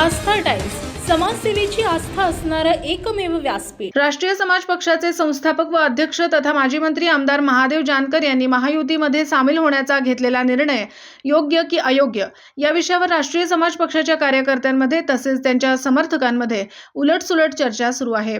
आस्था times समाजसेवेची आस्था असणारं एकमेव व्यासपीठ. राष्ट्रीय समाज पक्षाचे संस्थापक व अध्यक्ष तथा माजी मंत्री आमदार महादेव जानकर यांनी महायुतीमध्ये सामील होण्याचा घेतलेला निर्णय योग्य की अयोग्य या विषयावर राष्ट्रीय समाज पक्षाच्या कार्यकर्त्यांमध्ये तसेच त्यांच्या समर्थकांमध्ये उलटसुलट चर्चा सुरू आहे.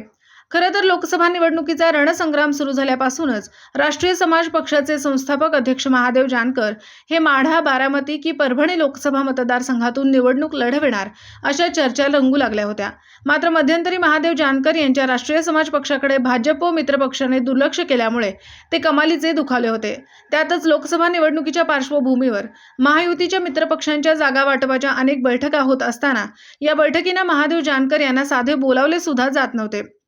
खरं तर लोकसभा निवडणुकीचा रणसंग्राम सुरू झाल्यापासूनच राष्ट्रीय समाज पक्षाचे संस्थापक अध्यक्ष महादेव जानकर हे माढा बारामती की परभणी लोकसभा मतदारसंघातून निवडणूक लढविणार अशा चर्चा रंगू लागल्या होत्या. मात्र मध्यंतरी महादेव जानकर यांच्या राष्ट्रीय समाज पक्षाकडे भाजप व मित्रपक्षाने दुर्लक्ष केल्यामुळे ते कमालीचे दुखावले होते. त्यातच लोकसभा निवडणुकीच्या पार्श्वभूमीवर महायुतीच्या मित्रपक्षांच्या जागा वाटपाच्या अनेक बैठका होत असताना या बैठकींना महादेव जानकर यांना साधे बोलावले सुद्धा जात नव्हते.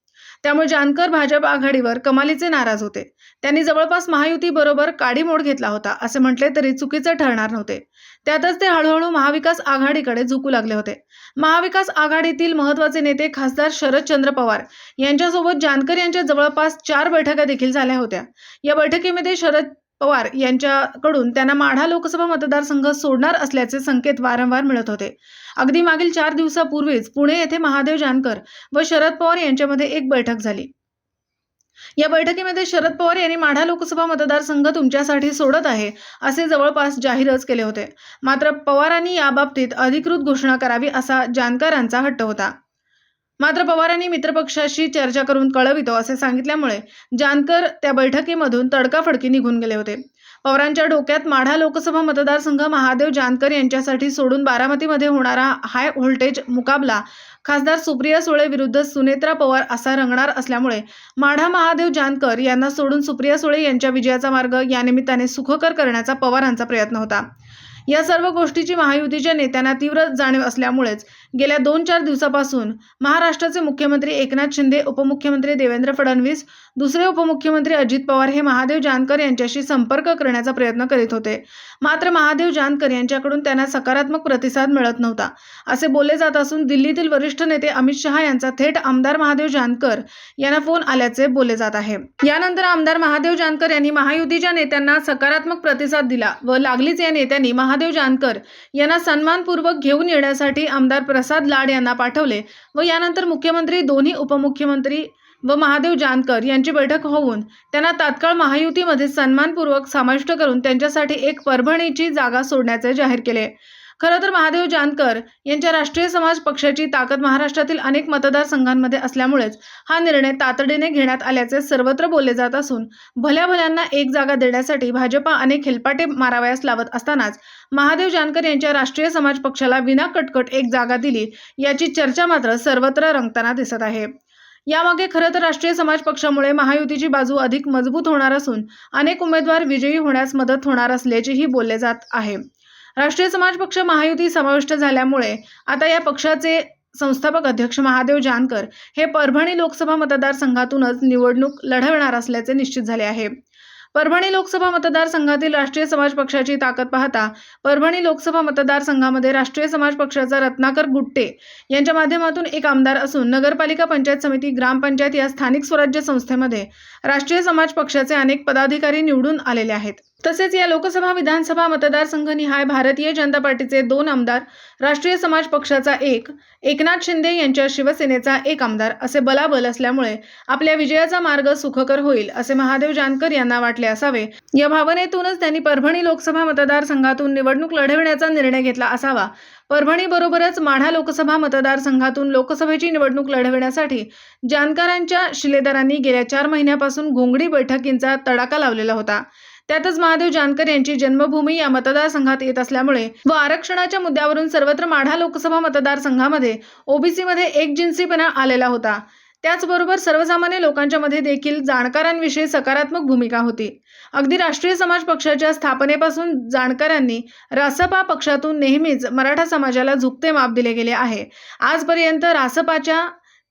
त्यामुळे जानकर भाजप आघाडीवर कमालीचे नाराज होते. त्यांनी जवळपास महायुती बरोबर काडीमोड घेतला होता असे म्हटले तरी चुकीचे ठरणार नव्हते. त्यातच ते हळूहळू महाविकास आघाडीकडे झुकू लागले होते. महाविकास आघाडीतील महत्त्वाचे नेते खासदार शरदचंद्र पवार यांच्यासोबत जानकर यांच्या जवळपास चार बैठका देखील झाल्या होत्या. या बैठकीमध्ये शरद पवार यांच्याकडून त्यांना माढा लोकसभा मतदारसंघ सोडणार असल्याचे संकेत वारंवार मिळत होते. अगदी मागील चार दिवसापूर्वीच पुणे येथे महादेव जानकर व शरद पवार यांच्यामध्ये एक बैठक झाली. या बैठकीमध्ये शरद पवार यांनी माढा लोकसभा मतदारसंघ तुमच्यासाठी सोडत आहे असे जवळपास जाहीरच केले होते. मात्र पवारांनी याबाबतीत अधिकृत घोषणा करावी असा जानकरांचा हट्ट होता. मात्र पवारांनी मित्रपक्षाशी चर्चा करून कळवितो असे सांगितल्यामुळे जानकर त्या बैठकीमधून तडकाफडकी निघून गेले होते. पवारांच्या डोक्यात माढा लोकसभा मतदारसंघ महादेव जानकर यांच्यासाठी सोडून बारामतीमध्ये होणारा हाय व्होल्टेज मुकाबला खासदार सुप्रिया सुळे विरुद्ध सुनेत्रा पवार असा रंगणार असल्यामुळे माढा महादेव जानकर यांना सोडून सुप्रिया सुळे यांच्या विजयाचा मार्ग या निमित्ताने सुखकर करण्याचा पवारांचा प्रयत्न होता. या सर्व गोष्टीची महायुतीच्या नेत्यांना तीव्र जाणीव असल्यामुळेच गेल्या दोन चार दिवसापासून महाराष्ट्राचे मुख्यमंत्री एकनाथ शिंदे उपमुख्यमंत्री देवेंद्र फडणवीस दुसरे उपमुख्यमंत्री अजित पवार हे महादेव जानकर यांच्याशी संपर्क करण्याचा प्रयत्न करीत होते. मात्र महादेव जानकर यांच्याकडून त्यांना सकारात्मक प्रतिसाद मिळत नव्हता. असे बोलले जात असून दिल्लीतील वरिष्ठ नेते अमित शहा यांचा थेट आमदार महादेव जानकर यांना फोन आल्याचे बोलले जात आहे. यानंतर आमदार महादेव जानकर यांनी महायुतीच्या नेत्यांना सकारात्मक प्रतिसाद दिला व लागलीच या नेत्यांनी महादेव जानकर यांना सन्मानपूर्वक घेऊन येण्यासाठी आमदार प्रसाद लाड यांना पाठवले व यानंतर मुख्यमंत्री दोन्ही उपमुख्यमंत्री व महादेव जानकर यांची बैठक होऊन त्यांना तात्काळ महायुतीमध्ये सन्मानपूर्वक समाविष्ट करून त्यांच्यासाठी एक परभणीची जागा सोडण्याचे जाहीर केले. खरं तर महादेव जानकर यांच्या राष्ट्रीय समाज पक्षाची ताकद महाराष्ट्रातील अनेक मतदारसंघांमध्ये असल्यामुळेच हा निर्णय तातडीने घेण्यात आल्याचे सर्वत्र बोलले जात असून भल्या भल्यांना एक जागा देण्यासाठी भाजपा अनेक हेलपाटे मारावयास लावत असतानाच महादेव जानकर यांच्या राष्ट्रीय समाज पक्षाला विना कटकट एक जागा दिली याची चर्चा मात्र सर्वत्र रंगताना दिसत आहे. यामागे खरं तर राष्ट्रीय समाज पक्षामुळे महायुतीची बाजू अधिक मजबूत होणार असून अनेक उमेदवार विजयी होण्यास मदत होणार असल्याचेही बोलले जात आहे. राष्ट्रीय समाज पक्ष महायुती समाविष्ट झाल्यामुळे आता या पक्षाचे संस्थापक अध्यक्ष महादेव जानकर हे परभणी लोकसभा मतदारसंघातूनच निवडणूक लढवणार असल्याचे निश्चित झाले आहे. परभणी लोकसभा मतदारसंघातील राष्ट्रीय समाज पक्षाची ताकद पाहता परभणी लोकसभा मतदारसंघामध्ये राष्ट्रीय समाज पक्षाचा रत्नाकर गुट्टे यांच्या माध्यमातून एक आमदार असून नगरपालिका पंचायत समिती ग्रामपंचायत या स्थानिक स्वराज्य संस्थेमध्ये राष्ट्रीय समाज पक्षाचे अनेक पदाधिकारी निवडून आलेले आहेत. तसेच या लोकसभा विधानसभा मतदारसंघनिहाय भारतीय जनता पार्टीचे दोन आमदार राष्ट्रीय समाज पक्षाचा एक एकनाथ शिंदे यांच्या शिवसेनेचा एक आमदार असे बलाबल असल्यामुळे आपल्या विजयाचा मार्ग सुखकर होईल असे महादेव जानकर यांना वाटले असावे. या भावनेतूनच त्यांनी परभणी लोकसभा मतदारसंघातून निवडणूक लढविण्याचा निर्णय घेतला असावा. परभणीबरोबरच माढा लोकसभा मतदारसंघातून लोकसभेची निवडणूक लढविण्यासाठी जानकरांच्या शिलेदारांनी गेल्या चार महिन्यापासून घोंगडी बैठकींचा तडाखा लावलेला होता. त्यातच महादेव जानकर यांची जन्मभूमी या मतदारसंघात येत असल्यामुळे व आरक्षणाच्या मुद्द्यावरून सर्वत्र माढा लोकसभा मतदारसंघामध्ये ओबीसीमध्ये एकजिन्सीपणा आलेला होता. त्याचबरोबर सर्वसामान्य लोकांच्या मध्ये देखील जाणकारांविषयी सकारात्मक भूमिका होती. अगदी राष्ट्रीय समाज पक्षाच्या स्थापनेपासून जाणकारांनी रासपा पक्षातून नेहमीच मराठा समाजाला झुकते माप दिले गेले आहे. आजपर्यंत रासपाच्या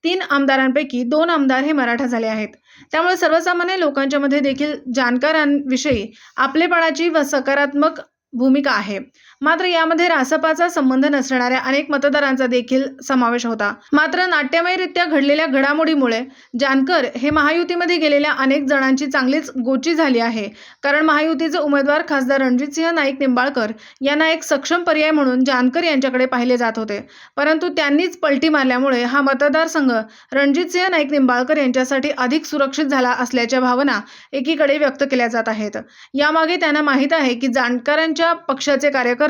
तीन आमदारांपैकी दोन आमदार हे मराठा झाले आहेत. त्यामुळे सर्वसामान्य लोकांच्या मध्ये देखील जाणकारांविषयी आपलेपणाची व सकारात्मक भूमिका आहे. मात्र यामध्ये रासपाचा संबंध नसणाऱ्या अनेक मतदारांचा देखील समावेश होता. मात्र नाट्यमयरित्या घडलेल्या घडामोडीमुळे जानकर हे महायुतीमध्ये गेलेल्या अनेक जणांची चांगलीच गोची झाली आहे. कारण महायुतीचे उमेदवार खासदार रणजितसिंह नाईक निंबाळकर यांना एक सक्षम पर्याय म्हणून जानकर यांच्याकडे पाहिले जात होते. परंतु त्यांनीच पलटी मारल्यामुळे हा मतदारसंघ रणजितसिंह नाईक निंबाळकर यांच्यासाठी अधिक सुरक्षित झाला असल्याच्या भावना एकीकडे व्यक्त केल्या जात आहेत. यामागे त्यांना माहीत आहे की जानकरांच्या पक्षाचे कार्यकर्ते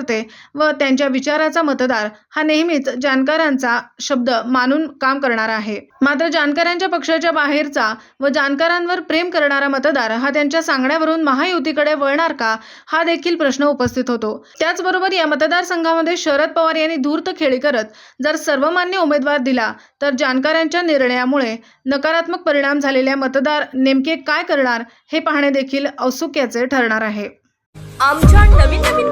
व त्यांच्या विचाराचा मतदार हा नेहमीच जानकारांचा शब्द मानून काम करणार आहे. मात्र जानकारांच्या पक्षाच्या बाहेरचा व जानकारांवर प्रेम करणारा मतदार हा त्यांच्या सांगण्यावरून महायुतीकडे वळणार का हा देखील प्रश्न उपस्थित होतो. त्याचबरोबर या मतदारसंघामध्ये शरद पवार यांनी धूर्त खेळी करत जर सर्वमान्य उमेदवार दिला तर जानकारांच्या निर्णयामुळे नकारात्मक परिणाम झालेल्या मतदार नेमके काय करणार हे पाहणे देखील औत्सुक्याचे ठरणार आहे. आमच्या नवीन नवीन